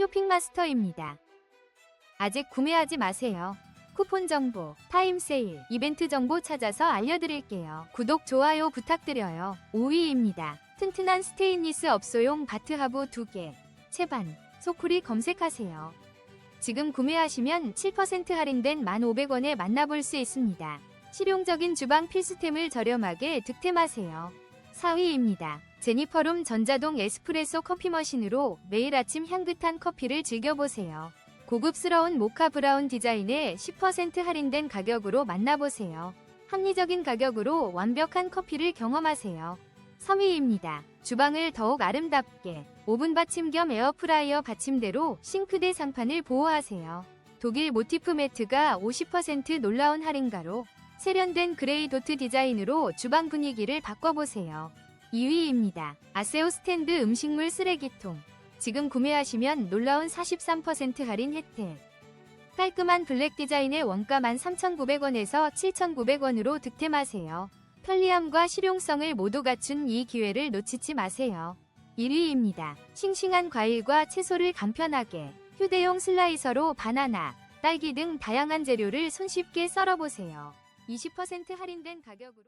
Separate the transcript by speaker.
Speaker 1: 쇼핑마스터입니다. 아직 구매하지 마세요. 쿠폰 정보, 타임 세일, 이벤트 정보 찾아서 알려드릴게요. 구독, 좋아요 부탁드려요. 5위입니다. 튼튼한 스테인리스 업소용 바트 하부 2개, 채반, 소쿠리 검색하세요. 지금 구매하시면 7% 할인된 1,500원에 만나볼 수 있습니다. 실용적인 주방 필수템을 저렴하게 득템하세요. 4위입니다. 제니퍼룸 전자동 에스프레소 커피 머신으로 매일 아침 향긋한 커피를 즐겨보세요. 고급스러운 모카 브라운 디자인에 10% 할인된 가격으로 만나보세요. 합리적인 가격으로 완벽한 커피를 경험하세요. 3위입니다. 주방을 더욱 아름답게 오븐 받침 겸 에어프라이어 받침대로 싱크대 상판을 보호하세요. 독일 모티프 매트가 50% 놀라운 할인가로 세련된 그레이 도트 디자인으로 주방 분위기를 바꿔보세요. 2위입니다. 아세오 스탠드 음식물 쓰레기통. 지금 구매하시면 놀라운 43% 할인 혜택. 깔끔한 블랙 디자인의 원가 13,900원에서 7,900원으로 득템하세요. 편리함과 실용성을 모두 갖춘 이 기회를 놓치지 마세요. 1위입니다. 싱싱한 과일과 채소를 간편하게 휴대용 슬라이서로 바나나, 딸기 등 다양한 재료를 손쉽게 썰어보세요. 20% 할인된 가격으로